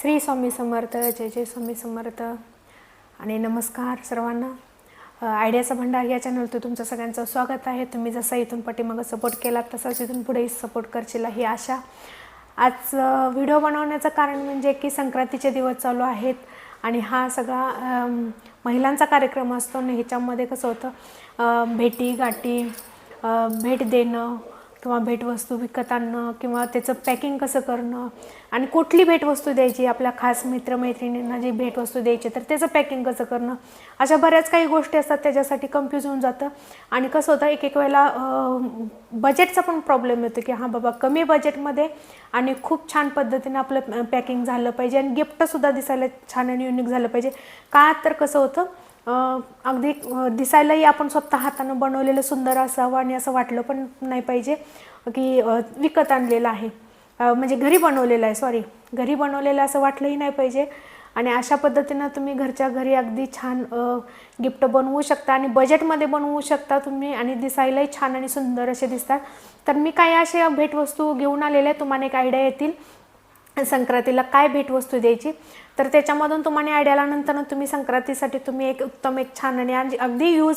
श्री स्वामी समर्थ जय जय स्वामी समर्थ. आणि नमस्कार सर्वांना. आयडियाचा भंडार या चॅनलवर तुमचं सगळ्यांचं स्वागत आहे. तुम्ही जसा इथून पाठीमागं सपोर्ट केलात तसाच इथून पुढेही सपोर्ट करशील ही आशा. आज व्हिडिओ बनवण्याचं कारण म्हणजे की संक्रांतीचे दिवस चालू आहेत आणि हा सगळा महिलांचा कार्यक्रम असतो आणि ह्याच्यामध्ये कसं होतं भेटी गाठी भेट देणं किंवा भेटवस्तू विकत आणणं किंवा त्याचं पॅकिंग कसं करणं आणि कुठली भेटवस्तू द्यायची आपल्या खास मित्रमैत्रिणींना जी भेटवस्तू द्यायची तर त्याचं पॅकिंग कसं करणं? अशा बऱ्याच काही गोष्टी असतात त्याच्यासाठी कन्फ्यूज होऊन जातं. आणि कसं होतं एक एक वेळेला बजेटचा पण प्रॉब्लेम येतो की हां बाबा कमी बजेटमध्ये आणि खूप छान पद्धतीने आपलं पॅकिंग झालं पाहिजे आणि गिफ्टसुद्धा दिसायला छान आणि युनिक झालं पाहिजे. का तर कसं होतं अगदी दिसायलाही आपण स्वतः हातानं बनवलेलं सुंदर असावं आणि असं वाटलं पण नाही पाहिजे की विकत आणलेलं आहे. म्हणजे घरी बनवलेलं आहे सॉरी घरी बनवलेलं असं वाटलंही नाही पाहिजे. आणि अशा पद्धतीनं तुम्ही घरच्या घरी अगदी छान गिफ्ट बनवू शकता आणि बजेटमध्ये बनवू शकता तुम्ही आणि दिसायलाही छान आणि सुंदर असे दिसतात. तर मी काही अशा भेटवस्तू घेऊन आलेल्या आहे तुम्हाला एक आयडिया येतील. संक्रांतीला काय भेटवस्तू द्यायची? तर त्याच्यामधून तुम्हाला आयडिया आल्यानंतर तुम्ही संक्रांतीसाठी तुम्ही एक उत्तम एक छान आणि अगदी यूज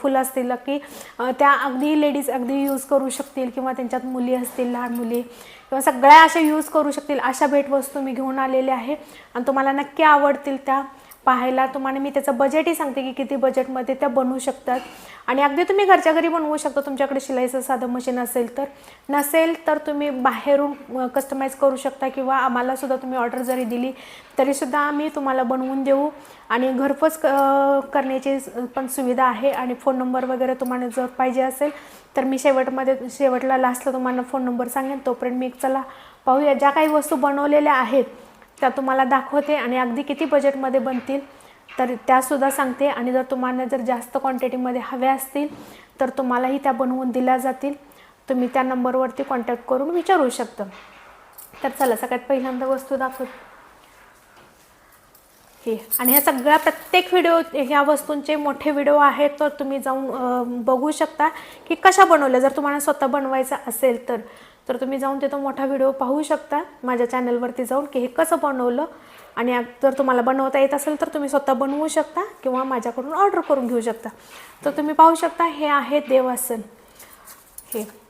फुल असतील की त्या अगदी लेडीज अगदी यूज करू शकतील किंवा त्यांच्यात मुली असतील लहान मुली किंवा सगळ्या अशा यूज करू शकतील अशा भेटवस्तू मी घेऊन आलेल्या आहे. आणि तुम्हाला नक्की आवडतील त्या. पाहायला तुम्हाला मी त्याचं बजेटही सांगते की किती बजेटमध्ये त्या बनवू शकतात. आणि अगदी तुम्ही घरच्या घरी बनवू शकता तुमच्याकडे शिलाईचं साधं मशीन असेल तर. नसेल तर तुम्ही बाहेरून कस्टमाइज करू शकता किंवा आम्हालासुद्धा तुम्ही ऑर्डर जरी दिली तरीसुद्धा आम्ही तुम्हाला बनवून देऊ. आणि घरपोच क- करण्याची पण सुविधा आहे आणि फोन नंबर वगैरे तुम्हाला जर पाहिजे असेल तर मी शेवटमध्ये शेवटला लास्टला तुम्हाला फोन नंबर सांगेन. तोपर्यंत मी चला पाहूया. ज्या काही वस्तू बनवलेल्या आहेत त्या तुम्हाला दाखवते आणि अगदी किती बजेटमध्ये बनतील तर त्यासुद्धा सांगते. आणि जर तुम्हाला जर जास्त क्वांटिटीमध्ये हव्या असतील तर तुम्हालाही त्या बनवून दिल्या जातील. तुम्ही त्या नंबरवरती कॉन्टॅक्ट करून विचारू शकता. तर चला सगळ्यात पहिल्यांदा वस्तू दाखवत. हे आणि ह्या सगळ्या प्रत्येक व्हिडिओ ह्या वस्तूंचे मोठे व्हिडिओ आहेत तर तुम्ही जाऊन बघू शकता की कशा बनवल्या. जर तुम्हाला स्वतः बनवायचं असेल तर. तर तुम्ही जाऊन तिथं मोठा व्हिडिओ पाहू शकता. माझ्या चॅनलवरती जाऊन की हे कसं बनवलं आणि जर तुम्हाला बनवता येत असेल तर तुम्ही स्वतः बनवू शकता किंवा माझ्याकडून ऑर्डर करून घेऊ शकता. तर तुम्ही पाहू शकता हे आहे देवासन. हे.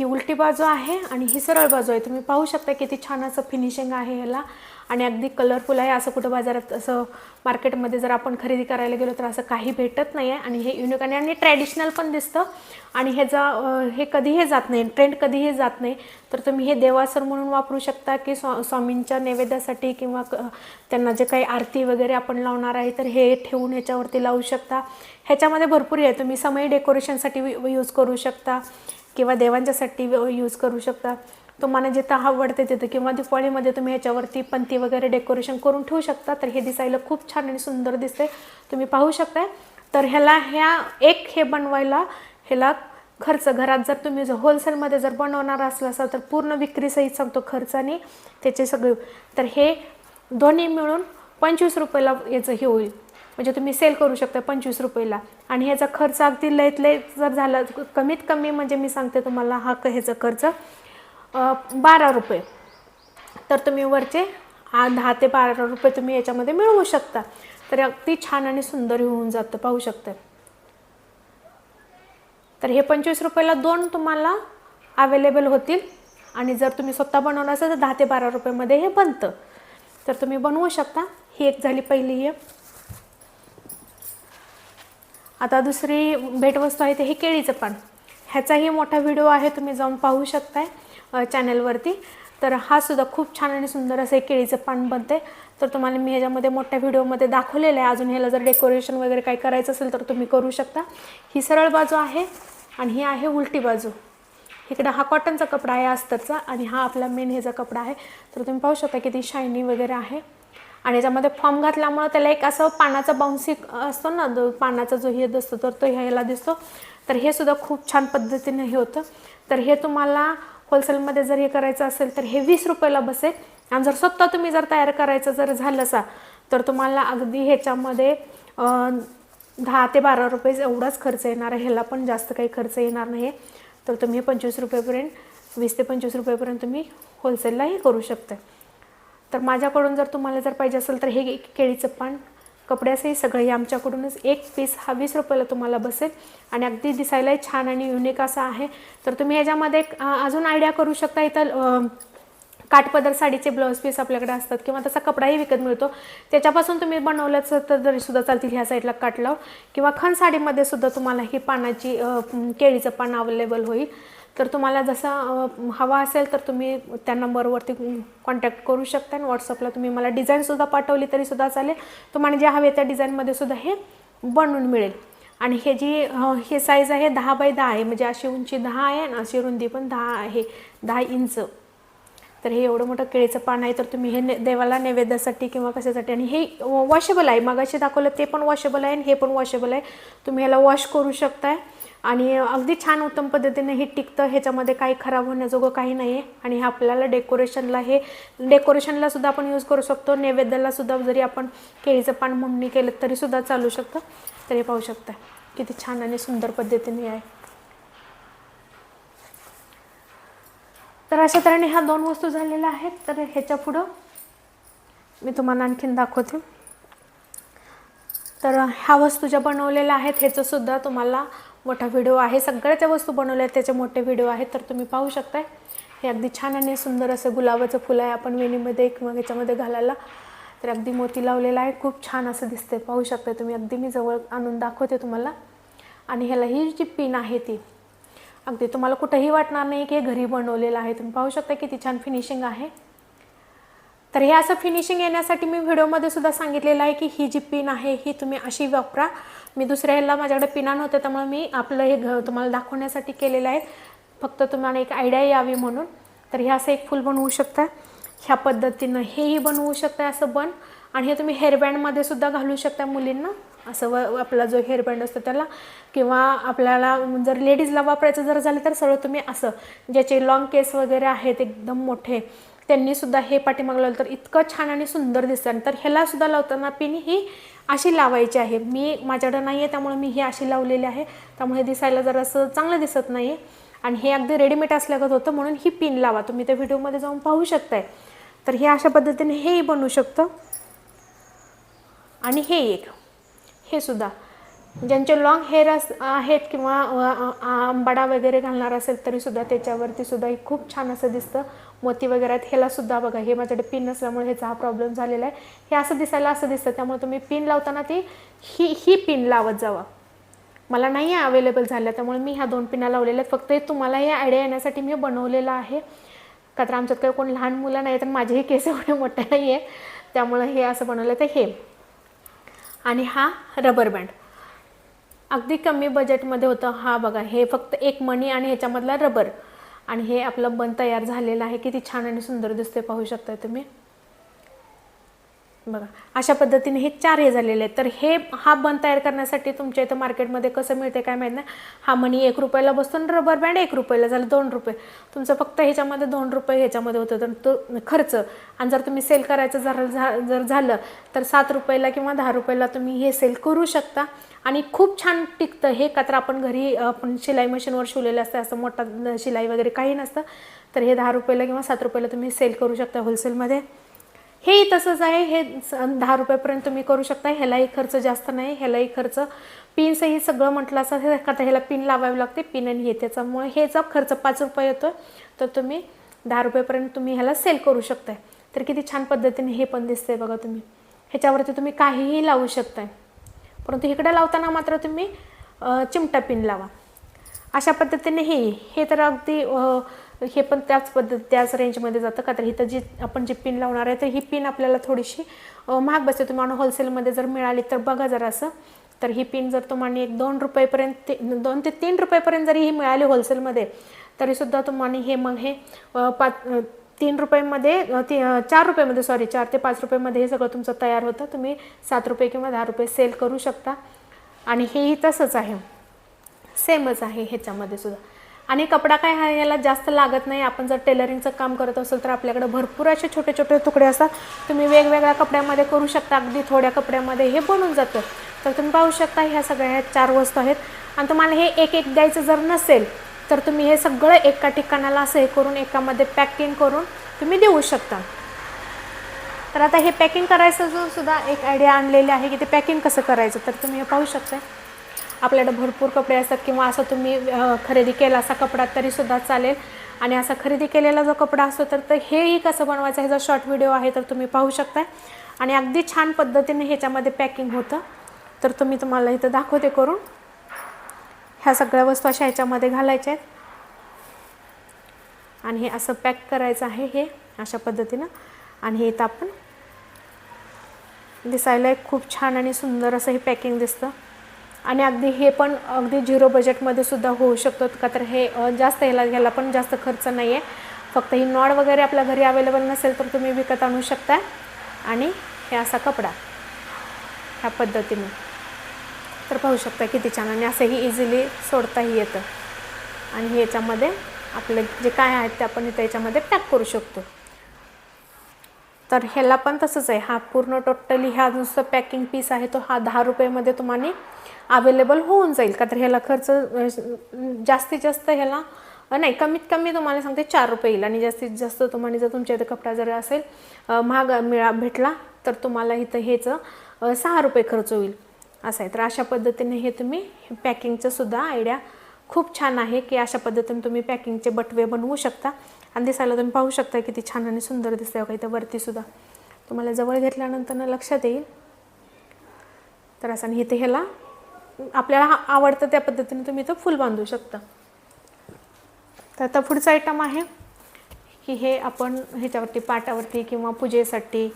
ही उलटी बाजू आहे आणि ही सरळ बाजू आहे. तुम्ही पाहू शकता किती छान असं फिनिशिंग आहे ह्याला आणि अगदी कलरफुल आहे. असं कुठं बाजारात असं मार्केटमध्ये जर आपण खरेदी करायला गेलो तर असं काही भेटत नाही आहे आणि हे युनिक आणि आणि ट्रॅडिशनल पण दिसतं. आणि ह्याचा जा हे कधीही जात नाही. ट्रेंड कधीही जात नाही. तर तुम्ही हे देवासर म्हणून वापरू शकता की स्वा स्वामींच्या नैवेद्यासाठी किंवा क- त्यांना जे काही आरती वगैरे आपण लावणार आहे तर हे ठेवून ह्याच्यावरती लावू शकता. ह्याच्यामध्ये भरपूर आहे. तुम्ही समय डेकोरेशनसाठी यूज करू शकता. किंवा देवांच्यासाठी यूज करू शकता. तुम्हाला जिथं आवडते तिथं किंवा दिवाळीमध्ये तुम्ही ह्याच्यावरती पंती वगैरे डेकोरेशन करून ठेवू शकता तर हे दिसायला खूप छान आणि सुंदर दिसते तुम्ही पाहू शकताय. तर ह्याला ह्या एक हे बनवायला ह्याला खर्च घरात जर तुम्ही जर होलसेलमध्ये जर बनवणार असला असाल तर पूर्ण विक्रीसहित सांगतो खर्च आणि त्याचे सगळे. तर हे दोन्ही मिळून पंचवीस रुपयाला याचं हे होईल. म्हणजे तुम्ही सेल करू शकता पंचवीस रुपयेला. आणि ह्याचा खर्च अगदी लयत लय जर झाला कमीत कमी म्हणजे मी सांगते तुम्हाला हा क- ह्याचा खर्च बारा रुपये. तर तुम्ही वरचे दहा ते बारा रुपये तुम्ही याच्यामध्ये मिळवू शकता. तर अगदी छान आणि सुंदर होऊन जातं पाहू शकता. तर हे पंचवीस रुपयाला दोन तुम्हाला अवेलेबल होतील. आणि जर तुम्ही स्वतः बनवलं असेल तर दहा ते बारा रुपयामध्ये हे बनतं. तर तुम्ही बनवू शकता. ही एक झाली पहिली हे. आता दुसरी भेटवस्तू आहे ते हे केळीचं पान ह्याचाही मोठा व्हिडिओ आहे तुम्ही जाऊन पाहू शकताय चॅनलवरती. तर हा सुद्धा खूप छान आणि सुंदर असं हे केळीचं पान बनते तर तुम्हाला मी ह्याच्यामध्ये मोठ्या व्हिडिओमध्ये दाखवलेलं आहे. अजून ह्याला जर डेकोरेशन वगैरे काही करायचं असेल तर तुम्ही करू शकता. ही सरळ बाजू आहे आणि ही आहे उलटी बाजू. इकडं हा कॉटनचा कपडा आहे अस्तरचा आणि हा आपला मेन ह्याचा कपडा आहे. तर तुम्ही पाहू शकता किती शायनी वगैरे आहे. आणि याच्यामध्ये फॉर्म घातल्यामुळं त्याला एक असं पानाचा बाउन्सी असतो ना पानाचा जो हे असतो तर तो ह्याला दिसतो. तर हे सुद्धा खूप छान पद्धतीने हे होतं. तर हे तुम्हाला होलसेलमध्ये जर हे करायचं असेल तर हे वीस रुपयाला बसेल. आणि जर स्वतः तुम्ही जर तयार करायचं जर झालं असा तर तुम्हाला अगदी ह्याच्यामध्ये दहा ते बारा रुपये एवढाच खर्च येणार आहे. ह्याला पण जास्त काही खर्च येणार नाही. तर तुम्ही पंचवीस रुपयेपर्यंत वीस ते पंचवीस रुपयेपर्यंत तुम्ही होलसेललाही करू शकता तर माझ्याकडून जर तुम्हाला जर पाहिजे असेल तर हे एक केळीचं पान कपड्याचंही सगळं हे आमच्याकडूनच एक पीस हा वीस रुपयाला तुम्हाला बसेल. आणि अगदी दिसायलाही छान आणि युनिक असा आहे. तर तुम्ही ह्याच्यामध्ये एक, अजून आयडिया करू शकता इथं काठपदर साडीचे ब्लाऊज पीस आपल्याकडे असतात किंवा तसा कपडाही विकत मिळतो. त्याच्यापासून तुम्ही बनवल्याचं तर तरी सुद्धा चालतील ह्या साईडला काटलाव. किंवा खण साडीमध्ये सुद्धा तुम्हाला ही पानाची केळीचं पान अवेलेबल होईल. तर तुम्हाला जसा हवा असेल तर तुम्ही त्या नंबरवरती कॉन्टॅक्ट करू शकता आणि व्हॉट्सअपला तुम्ही मला डिझाईनसुद्धा पाठवली तरीसुद्धा चालेल. तुम्हाला जे हवे त्या डिझाईनमध्ये सुद्धा हे बनवून मिळेल. आणि हे जी हे साईज आहे दहा बाय दहा आहे म्हणजे अशी उंची दहा आहे आणि अशी रुंदी पण दहा आहे दहा इंच. तर हे एवढं मोठं केळीचं पान आहे तर तुम्ही हे ने देवाला नैवेद्यासाठी किंवा कशासाठी आणि हे वॉशेबल आहे. मगाशी दाखवलं ते पण वॉशेबल आहे आणि हे पण वॉशेबल आहे. तुम्ही ह्याला वॉश करू शकताय. आणि अगदी छान उत्तम पद्धतीने हे टिकतं ह्याच्यामध्ये काही खराब होण्याजोगं काही नाही आहे आणि हे आपल्याला डेकोरेशनला हे डेकोरेशनला सुद्धा आपण यूज करू शकतो. नैवेद्याला सुद्धा जरी आपण केळीचं पान म्हणून केलं तरी सुद्धा चालू शकतं. तर हे पाहू शकता किती छान आणि सुंदर पद्धतीने आहे. तर अशा तऱ्हेने ह्या दोन वस्तू झालेल्या आहेत. तर ह्याच्या पुढं मी तुम्हाला आणखीन दाखवते. तर ह्या वस्तू ज्या बनवलेल्या आहेत ह्याचं सुद्धा तुम्हाला मोठा व्हिडिओ आहे. सगळ्या त्या वस्तू बनवल्या आहेत. त्याचे मोठे व्हिडिओ आहेत. तर तुम्ही पाहू शकताय. हे अगदी छान आणि सुंदर असं गुलाबाचं फुलं आहे. आपण वेणीमध्ये किंवा ह्याच्यामध्ये घालायला. तर अगदी मोती लावलेला आहे. खूप छान असं दिसते पाहू शकताय तुम्ही. अगदी मी जवळ आणून दाखवते तुम्हाला. आणि ह्याला ही जी पिन आहे ती. अगदी तुम्हाला कुठंही वाटणार नाही की हे घरी बनवलेलं आहे. तुम्ही पाहू शकता किती छान फिनिशिंग आहे. तर हे असं फिनिशिंग येण्यासाठी मी व्हिडिओमध्ये सुद्धा सांगितलेलं आहे की ही जी पिन आहे ही तुम्ही अशी वापरा. मी दुसऱ्या ह्याला माझ्याकडे पिना नव्हतं त्यामुळे मी आपलं हे घ तुम्हाला दाखवण्यासाठी केलेलं आहे. फक्त तुम्हाला एक आयडिया यावी म्हणून. तर हे असं एक फुल बनवू शकता. ह्या पद्धतीनं हेही बनवू शकता असं बन. आणि हे तुम्ही हेअरबँडमध्ये सुद्धा घालू शकता मुलींना. असं व आपला जो हेअरबँड असतो त्याला. किंवा आपल्याला जर लेडीजला वापरायचं जर झालं तर सगळं तुम्ही असं ज्याचे लॉंग केस वगैरे आहेत एकदम मोठे त्यांनी सुद्धा हे पाठीमागं लावलं. तर इतकं छान आणि सुंदर दिसतं तर ह्याला सुद्धा लावताना पिन ही अशी लावायची आहे. मी माझ्याकडे नाही आहे त्यामुळे मी ही अशी लावलेली आहे. त्यामुळे दिसायला जरा असं चांगलं दिसत नाही आहे आणि हे अगदी रेडीमेड असल्यागत होतं म्हणून ही पिन लावा. तुम्ही त्या व्हिडिओमध्ये जाऊन पाहू शकताय. तर हे अशा पद्धतीने हेही बनवू शकतं. आणि हे एक. हे सुद्धा. ज्यांचे लॉंग हेअर अस आहेत किंवा आंबाडा वगैरे घालणार असेल तरी सुद्धा त्याच्यावरती सुद्धा हे खूप छान असं दिसतं. मोती वगैरे आहेत ह्याला सुद्धा बघा हे माझ्याकडे पिन नसल्यामुळे ह्याचा हा प्रॉब्लेम झालेला आहे. हे असं दिसायला असं दिसतं त्यामुळे तुम्ही पिन लावताना ती ही ही पिन लावत जावा. मला नाही आहे अवेलेबल झाल्या त्यामुळे मी ह्या दोन पिना लावलेल्या आहेत. फक्त तुम्हाला हे आयडिया येण्यासाठी मी बनवलेलं आहे. का तर आमच्यात काही कोण लहान मुलं नाही तर माझेही केस एवढे मोठे नाही आहे त्यामुळे हे असं बनवलं तर हे. आणि हा रबर बँड अगदी कमी बजेटमध्ये होतं. हा बघा हे फक्त एक मणी आणि ह्याच्यामधला रबर आणि हे आपलं बन तयार झालेलं आहे. किती छान आणि सुंदर दिसते पाहू शकता तुम्ही. बघा अशा पद्धतीने हे चार हे झालेले आहेत. तर हे हा बन तयार करण्यासाठी तुमच्या इथं मार्केटमध्ये कसं मिळते काय माहीत नाही. हा मणी एक रुपयाला बसतो आणि रबर बँड एक रुपयाला झालं दोन रुपये. तुमचं फक्त ह्याच्यामध्ये दोन रुपये ह्याच्यामध्ये होतं. तर तो खर्च आणि जर तुम्ही सेल करायचं जर झा जर झालं तर सात रुपयाला किंवा दहा रुपयाला तुम्ही हे सेल करू शकता. आणि खूप छान टिकतं. हे कात्र आपण घरी आपण शिलाई मशीनवर शिवलेलं असतं असं मोठा शिलाई वगैरे काही नसतं. तर हे दहा रुपयाला किंवा सात रुपयाला तुम्ही सेल करू शकता होलसेलमध्ये हेही तसंच आहे. हे स- दहा रुपयापर्यंत तुम्ही करू शकता ह्यालाही खर्च जास्त नाही. ह्यालाही खर्च पिनचंही सगळं म्हटलं असं हे का ह्याला पिन लावावी लागते. पिन आणि हे त्याच्यामुळे ह्याचा खर्च पाच रुपये येतो तर तुम्ही दहा रुपयापर्यंत तुम्ही ह्याला सेल करू शकताय. तर किती छान पद्धतीने हे पण दिसतंय बघा तुम्ही. ह्याच्यावरती तुम्ही काहीही लावू शकताय. परंतु इकडे लावताना मात्र तुम्ही चिमटा पिन लावा. अशा पद्धतीने हे हे तर अगदी हे पण त्याच पद्धत त्याच रेंजमध्ये जातं. का तर इथं जी आपण जी पिन लावणार आहे तर ही पिन आपल्याला थोडीशी महाग बसते. तुम्हाला होलसेलमध्ये जर मिळाली तर बघा जरा असं. तर ही पिन जर तुम्हाला एक दोन रुपयेपर्यंत ते दोन ते तीन रुपयेपर्यंत जरी ही मिळाली होलसेलमध्ये तरीसुद्धा तुम्हाला हे मग हे पाच तीन रुपयामध्ये ती चार रुपयामध्ये सॉरी चार ते पाच रुपयामध्ये हे सगळं तुमचं तयार होतं. तुम्ही सात रुपये किंवा दहा रुपये सेल करू शकता. आणि हेही तसंच आहे. सेमच आहे ह्याच्यामध्ये सुद्धा. आणि कपडा काय हा याला जास्त लागत नाही. आपण जर टेलरिंगचं काम करत असेल तर आपल्याकडे भरपूर असे छोटे छोटे तुकडे असतात. तुम्ही वेगवेगळ्या कपड्यामध्ये करू शकता. अगदी थोड्या कपड्यामध्ये हे बनून जातं. तर तुम्ही पाहू शकता ह्या सगळ्या ह्या चार वस्तू आहेत. आणि तुम्हाला हे एक एक द्यायचं जर नसेल तर तुम्ही हे सगळं एका ठिकाणाला असं हे करून एकामध्ये पॅकिंग करून तुम्ही देऊ शकता. तर आता हे पॅकिंग करायचं सुद्धा एक आयडिया आणलेली आहे की ते पॅकिंग कसं करायचं? तर तुम्ही हे पाहू शकता आपल्याकडे भरपूर कपडे असतात किंवा असं तुम्ही खरेदी केला असा कपडा तरीसुद्धा चालेल. आणि असा खरेदी केलेला जो कपडा असतो तर तर हेही कसं बनवायचं ह्याचा शॉर्ट व्हिडिओ आहे तर तुम्ही पाहू शकता आणि अगदी छान पद्धतीने ह्याच्यामध्ये पॅकिंग होतं. तर तुम्ही तुम्हाला इथं दाखवते करून. ह्या सगळ्या वस्तू अशा ह्याच्यामध्ये घालायच्या आहेत. आणि हे असं पॅक करायचं आहे हे अशा पद्धतीनं. आणि हे इथं आपण दिसायला एक खूप छान आणि सुंदर असं हे पॅकिंग दिसतं. आणि अगदी हे पण अगदी झिरो बजेटमध्ये सुद्धा होऊ शकतो का तर हे जास्त ह्याला ह्याला पण जास्त खर्च नाही आहे फक्त ही नॉड वगैरे आपल्या घरी अवेलेबल नसेल तर तुम्ही विकत आणू शकता. आणि हे असा कपडा ह्या पद्धतीने. तर पाहू शकता किती छान आणि असंही इझिली सोडताही येतं. आणि याच्यामध्ये आपलं जे काय आहेत ते आपण इथं याच्यामध्ये पॅक करू शकतो. तर ह्याला पण तसंच आहे. हा पूर्ण टोटली ह्या नुसतं पॅकिंग पीस आहे. तो हा दहा रुपयेमध्ये तुम्हाला अवेलेबल होऊन जाईल. का तर ह्याला खर्च जास्तीत जास्त ह्याला नाही कमीत कमी तुम्हाला सांगते चार रुपये येईल. आणि जास्तीत जास्त तुम्हाला जर तुमच्या इथं कपडा जर असेल महाग मिळा भेटला तर तुम्हाला इथं ह्याचं सहा रुपये खर्च होईल. असं आहे. तर अशा पद्धतीने हे तुम्ही पॅकिंगचं सुद्धा आयडिया खूप छान आहे की अशा पद्धतीने तुम्ही पॅकिंगचे बटवे बनवू शकता. आणि दिसायला तुम्ही पाहू शकता किती छान आणि सुंदर दिसते बघा इथं वरतीसुद्धा तुम्हाला जवळ घेतल्यानंतर ना लक्षात येईल. तर असं आणि इथे ह्याला आपल्याला हा आवडतं त्या पद्धतीने तुम्ही इथं फुल बांधू शकता. तर आता पुढचं आयटम आहे की हे आपण ह्याच्यावरती पाटावरती किंवा पूजेसाठी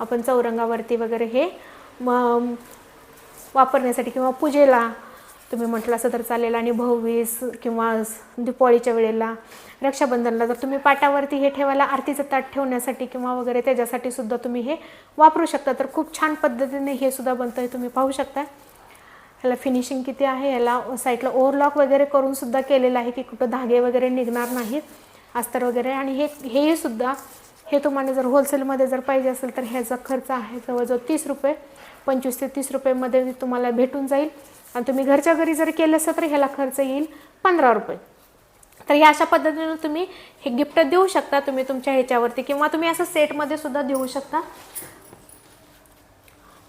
आपण चौरंगावरती वगैरे हे म वापरण्यासाठी किंवा पूजेला तुम्ही म्हटलं असं तर चालेल. आणि भाऊवीस किंवा दिपावळीच्या वेळेला रक्षाबंधनला जर तुम्ही पाटावरती हे ठेवायला आरतीचं ताट ठेवण्यासाठी किंवा वगैरे त्याच्यासाठी सुद्धा तुम्ही हे वापरू शकता. तर खूप छान पद्धतीने हे सुद्धा बनतं हे तुम्ही पाहू शकता. ह्याला फिनिशिंग किती आहे? ह्याला साईडला ओव्हरलॉक वगैरे करून सुद्धा केलेलं आहे की कुठं धागे वगैरे निघणार नाहीत अस्तर वगैरे. आणि हे हेही सुद्धा हे तुम्हाला जर होलसेलमध्ये जर पाहिजे असेल तर ह्याचा खर्च आहे जवळजवळ तीस रुपये. पंचवीस ते तीस रुपयेमध्ये तुम्हाला भेटून जाईल. आणि तुम्ही घरच्या घरी जर केलं असं तर ह्याला खर्च येईल पंधरा रुपये. तर ह्या अशा पद्धतीनं तुम्ही हे गिफ्ट देऊ शकता तुम्ही तुमच्या ह्याच्यावरती किंवा तुम्ही असं सेटमध्ये सुद्धा देऊ शकता.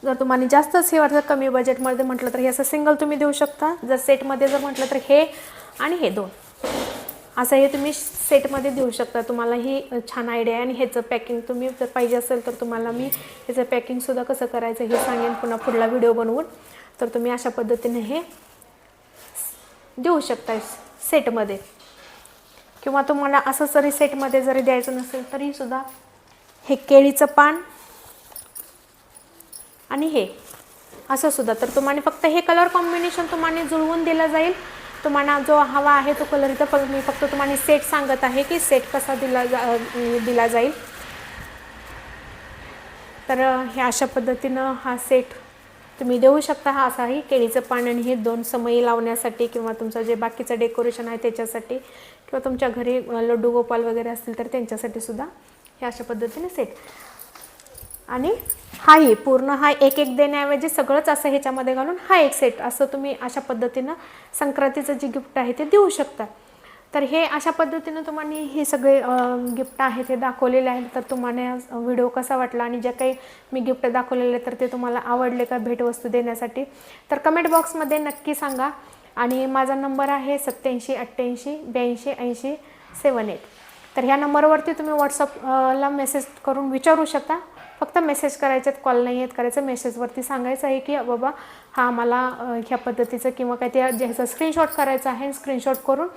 जर तुम्हाला जास्तच हे वाटतं कमी बजेटमध्ये म्हटलं तर हे असं सिंगल तुम्ही देऊ शकता. जर सेटमध्ये जर म्हटलं तर हे आणि हे दोन. असं हे तुम्ही सेटमध्ये देऊ शकता. तुम्हाला ही छान आयडिया आहे आणि ह्याचं पॅकिंग तुम्ही जर पाहिजे असेल तर तुम्हाला मी ह्याचं पॅकिंगसुद्धा कसं करायचं हे सांगेन पुन्हा पुढला व्हिडिओ बनवून. तर तुम्ही अशा पद्धतीने हे देऊ शकता सेटमध्ये किंवा तुम्हाला असं जरी सेटमध्ये जरी द्यायचं नसेल तरीसुद्धा हे केळीचं पान आणि हे असं सुद्धा. तर तुम्हाला फक्त हे कलर कॉम्बिनेशन तुम्हाला जुळवून दिलं जाईल. तुम्हाला जो हवा आहे तो कलर इथं फक्त मी फक्त तुम्हाला सेट सांगत आहे की सेट कसा दिला जा दिला जाईल. तर हे अशा पद्धतीनं हा सेट तुम्ही देऊ शकता हा असाही केळीचं पान आणि हे दोन समयी लावण्यासाठी किंवा तुमचं जे बाकीचं डेकोरेशन आहे त्याच्यासाठी किंवा तुमच्या घरी लड्डू गोपाल वगैरे असतील तर त्यांच्यासाठी सुद्धा हे अशा पद्धतीने सेट आणि हाही पूर्ण हा एक एक देण्याऐवजी सगळंच असं ह्याच्यामध्ये घालून हा एक सेट असं तुम्ही अशा पद्धतीनं संक्रांतीचं जे गिफ्ट आहे ते देऊ शकता. तर हे अशा पद्धतीनं तुम्हाला हे सगळे गिफ्ट आहेत हे दाखवलेले आहेत. तर तुम्हाला व्हिडिओ कसा वाटला आणि जे काही मी गिफ्ट दाखवलेले तर ते तुम्हाला आवडले का भेटवस्तू देण्यासाठी? तर कमेंट बॉक्समध्ये नक्की सांगा. आणि माझा नंबर आहे सत्याऐंशी अठ्ठ्याऐंशी ब्याऐंशी ऐंशी सेवन एट तर ह्या नंबरवरती तुम्ही व्हॉट्सअपला मेसेज करून विचारू शकता. फक्त मेसेज करायचे आहेत कॉल नाही आहेत करायचं मेसेजवरती सांगायचं आहे की बाबा हा मला ह्या पद्धतीचं किंवा काय ते ज्याचं स्क्रीनशॉट करायचं आहे स्क्रीनशॉट करून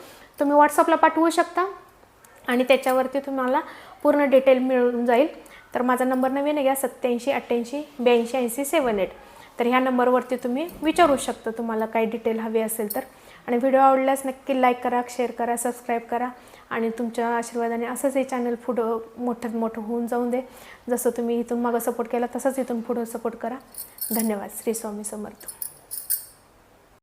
तुम्ही व्हॉट्सअपला पाठवू शकता आणि त्याच्यावरती तुम्हाला पूर्ण डिटेल मिळून जाईल. तर माझा नंबर नवीन आहे घ्या. सत्याऐंशी अठ्ठ्याऐंशी ब्याऐंशी ऐंशी सेवन एट. तर ह्या नंबरवरती तुम्ही विचारू शकता तुम्हाला काय डिटेल हवी असेल तर. आणि व्हिडिओ आवडल्यास नक्की लाईक करा शेअर करा सबस्क्राईब करा. आणि तुमच्या आशीर्वादाने असंच हे चॅनल पुढं मोठं मोठं होऊन जाऊन दे. जसं तुम्ही इथून मागं सपोर्ट केला तसंच इथून पुढं सपोर्ट करा. धन्यवाद. श्री स्वामी समर्थ.